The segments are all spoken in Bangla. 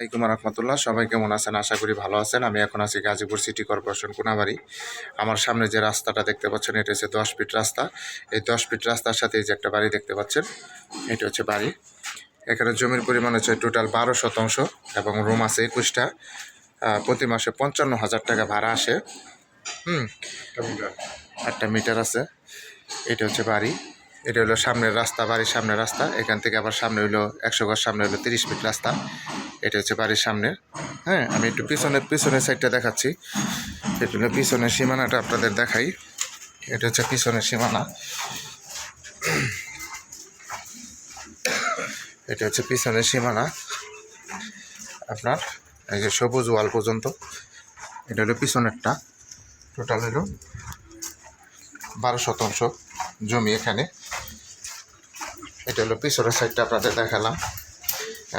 আসসালামাইকুম রহমতুল্লাহ সবাই কেমন আছেন? আশা করি ভালো আছেন। আমি এখন আছি গাজীপুর সিটি কর্পোরেশন কোনাবাড়ি। আমার সামনে যে রাস্তাটা দেখতে পাচ্ছেন এটা হচ্ছে দশ ফিট রাস্তা। এই দশ ফিট রাস্তার সাথে যে একটা বাড়ি দেখতে পাচ্ছেন এটা হচ্ছে বাড়ি। এখানে জমির পরিমাণ হচ্ছে টোটাল বারো শতাংশ এবং রুম আছে একুশটা। প্রতি মাসে পঞ্চান্ন হাজার টাকা ভাড়া আসে। হুম একটা মিটার আছে। এটা হচ্ছে বাড়ি। এটা হলো সামনের রাস্তা, বাড়ির সামনের রাস্তা। এখান থেকে আবার সামনে হইল একশো গজ সামনে হলো তিরিশ ফিট রাস্তা। এটা হচ্ছে বাড়ির সামনে হ্যাঁ আমি একটু পিছনের পিছনের সাইডটা দেখাচ্ছি। এটা হলো পিছনের সীমানাটা আপনাদের দেখাই। এটা হচ্ছে পিছনের সীমানা। এটা হচ্ছে পিছনের সীমানা। আপনার এই যে সবুজ ওয়াল পর্যন্ত, এটা হলো পিছনেরটা। টোটাল হলো বারো শতাংশ জমি এখানে। এটা হলো পিছনের সাইডটা আপনাদের দেখালাম।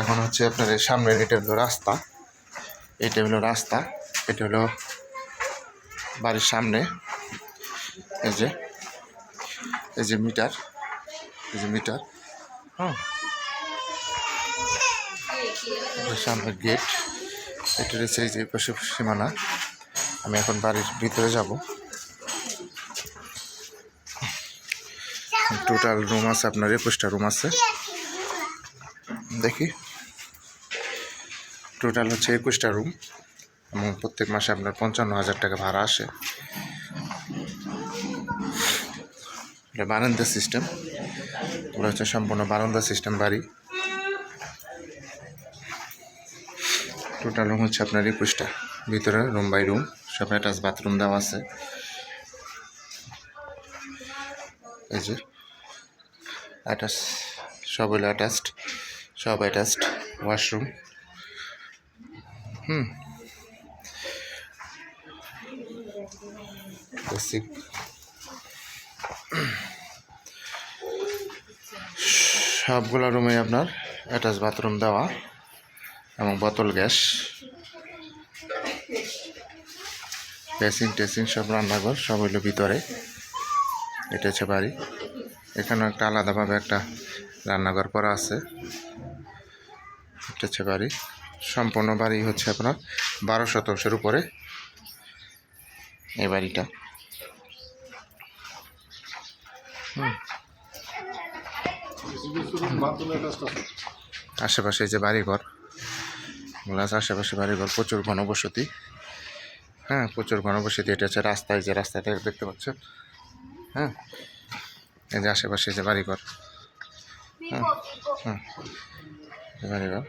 এখন হচ্ছে আপনার এই সামনের, এটা হলো রাস্তা। এটা হলো রাস্তা, এটা হলো বাড়ির সামনে। এই যে এই যে মিটার, এই যে মিটার। হ্যাঁ সামনের গেট এটা রয়েছে এই যে পাশে সীমানা। আমি এখন বাড়ির ভিতরে যাব। টোটাল রুম আছে, আপনার একুশটা রুম আছে। দেখি। টোটাল হচ্ছে একুশটা রুম এবং প্রত্যেক মাসে আপনার পঞ্চান্ন হাজার টাকা ভাড়া আসে। এটা বারান্দা সিস্টেম। ওটা হচ্ছে সম্পূর্ণ বারান্দা সিস্টেম বাড়ি। টোটাল রুম হচ্ছে আপনার একুশটা। ভিতরে রুম বাই রুম, সব অ্যাটাচ বাথরুম দেওয়া আছে। এই যে। অ্যাটাচ সব হলো অ্যাটাচড সব অ্যাটাচড ওয়াশরুম। হুম। সবগুলো রুমে আপনার অ্যাটাচ বাথরুম দেওয়া এবং বোতল গ্যাস। বেসিং টেসিং সব রান্নাঘর, সব হইল ভিতরে। এটা হচ্ছে বাড়ি। এখানেও একটা আলাদাভাবে একটা রান্নাঘর করা আছে। এটা হচ্ছে বাড়ি। সম্পূর্ণ বাড়ি হচ্ছে আপনার বারো শতাংশের উপরে এই বাড়িটা। আশেপাশে যে বাড়িঘর, গ্লাস আশেপাশে বাড়িঘর, প্রচুর ঘনবসতি হ্যাঁ প্রচুর ঘনবসতি এটা হচ্ছে রাস্তায় যে রাস্তাটা দেখতে পাচ্ছেন। হ্যাঁ এই যে আশেপাশে যে বাড়িঘর। হ্যাঁ হ্যাঁ। এই বাড়িঘর।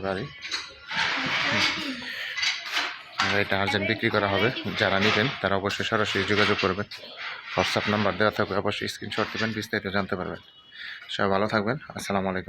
বাড়ি। হুম। এটা আর্জেন্ট বিক্রি করা হবে। যারা নেবেন, তারা অবশ্যই সরাসরি যোগাযোগ করবেন। হোয়াটসঅ্যাপ নাম্বার দেওয়া থাকবে, অবশ্যই স্ক্রিনশট দেবেন, বিস্তারিত জানতে পারবেন। সবাই ভালো থাকবেন। আসসালামু আলাইকুম।